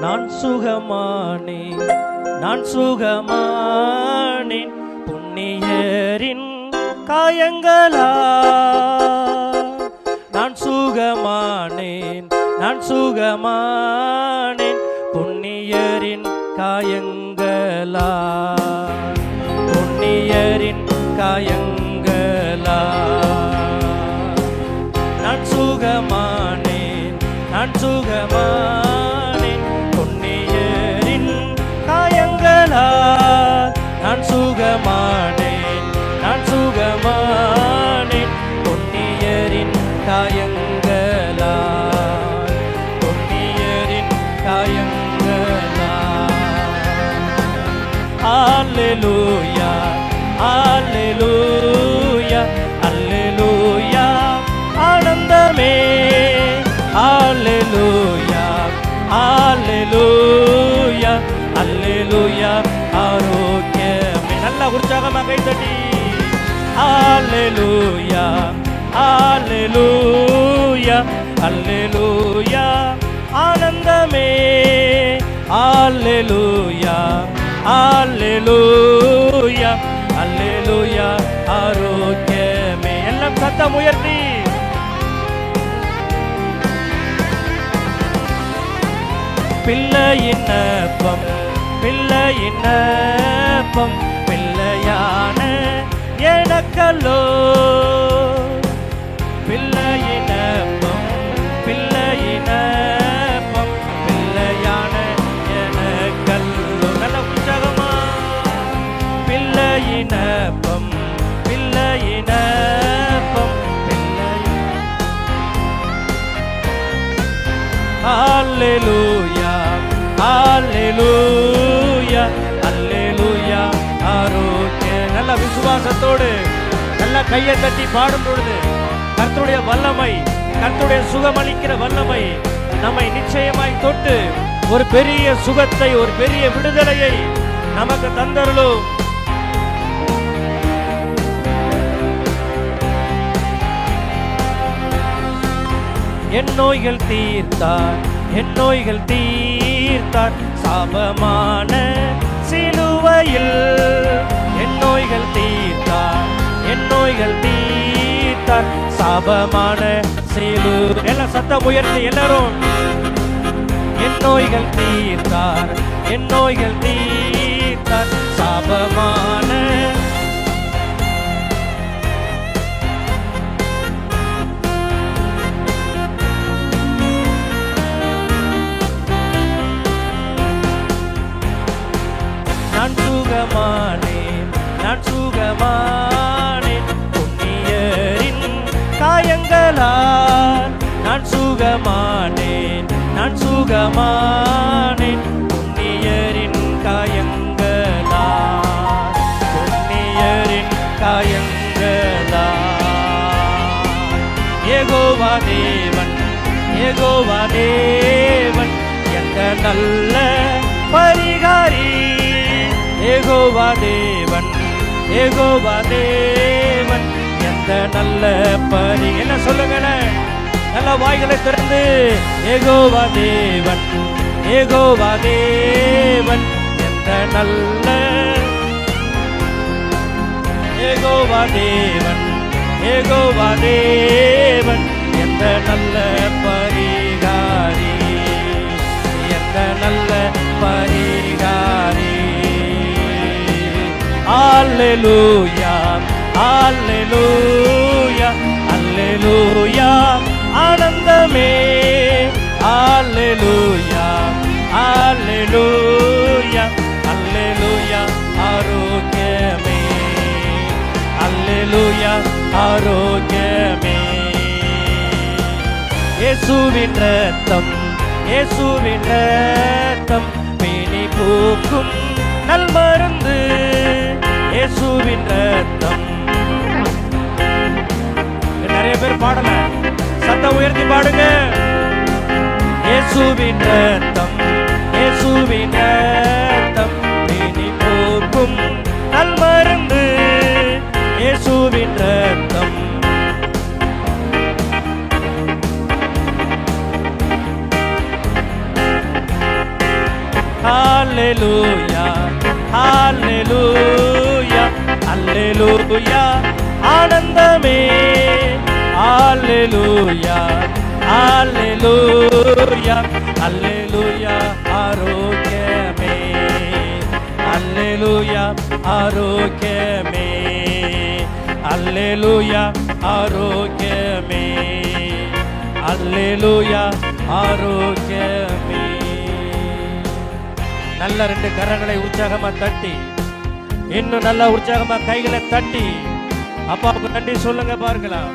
நான் சுகமானேன் நான் சுகமானேன். புண்ணியரின் காயங்களா? நான் சுகமானேன் நான் சுகமானேன். புண்ணியரின் காயங்களா? புண்ணியரின் காயங்களா? நான் சுகமானேன் நான் சுகமானேன் அல்லேலூயா அல்லேலூயா அல்லேலூயா ஆனந்தமே அல்லேலூயா அல்லேலூயா அல்லேலூயா ஆரோக்கியமே நல்ல உற்சாகமாக கைத்தட்டி அல்லேலூயா அல்லேலூயா அல்லேலூயா ஆனந்தமே அல்லேலூயா அல்லேலூயா அல்லேலூயா ஆரோக்கியமே எல்லாம் சத்தம் உயர்த்தி பிள்ளையின் அப்பம் பிள்ளையின் அப்பம் பிள்ளையான எனக்கல்லோ பிள்ளையின் Alleluia, Alleluia, Alleluia, ஆரோக்கிய நல்ல விசுவாசத்தோடு நல்ல கையை தட்டி பாடும் பொழுது கர்த்தருடைய வல்லமை கர்த்தருடைய சுகமளிக்கிற வல்லமை நம்மை நிச்சயமாய் தொட்டு ஒரு பெரிய சுகத்தை ஒரு பெரிய விடுதலையை நமக்கு தந்தருளும். என் நோய்கள் தீர்த்தார் என் நோய்கள் தீர்த்தார். சாபமான சிலுவையில் என் நோய்கள் தீர்த்தார் என் நோய்கள் தீர்த்தார். சாபமான சிலு எல்லாம் சத்தம் உயர்த்தி எல்லாரும். என் நோய்கள் தீர்த்தார் என் நோய்கள் தீர்த்தார். சாபமான சுகமானேன் நான் சுகமானேன். புண்ணியரின் காயங்களால் நான் சுகமானேன் நான் சுகமானேன். புண்ணியரின் காயங்களால் புண்ணியரின் காயங்களால். ஏகோவா தேவன் ஏகோவா தேவன் எந்த நல்ல பரிகாரி. தேவன் ஏகோவா தேவன். எந்த நல்ல பரி என்ன சொல்லுங்களேன் நல்ல வாய்களை திறந்து ஏகோவா தேவன் ஏகோவா தேவன். எந்த நல்ல ஏகோவா தேவன் ஏகோவா தேவன். அல்லேலூயா அல்லேலூயா அல்லேலூயா ஆனந்தமே அல்லேலூயா அல்லேலூயா அல்லேலூயா ஆரோக்கியமே அல்லேலூயா ஆரோக்கியமே இயேசுவின் ரத்தம் இயேசுவின் ரத்தம் பிணி பூக்கும் நல் மருந்து இயேசுவின் ரத்தம் நிறைய பேர் பாடல. சத்தம் உயர்த்தி பாடுங்க. இயேசுவின் ரத்தம் இயேசுவின் ரத்தம் பிணி போக்கும் நல் மருந்து இயேசுவின் ரத்தம் Hallelujah, Hallelujah. ஹalleluya ஆனந்தமே ஹalleluya ஹalleluya ஹalleluya ஆரோக்கியமே ஹalleluya ஆரோக்கியமே ஹalleluya ஆரோக்கியமே ஹalleluya ஆரோக்கியமே நல்ல ரெண்டு கரங்களை உற்சாகமா தட்டி இன்னும் நல்ல உற்சாகமா கைகளை தட்டி அப்பாவுக்கு நன்றி சொல்லுங்க பார்க்கலாம்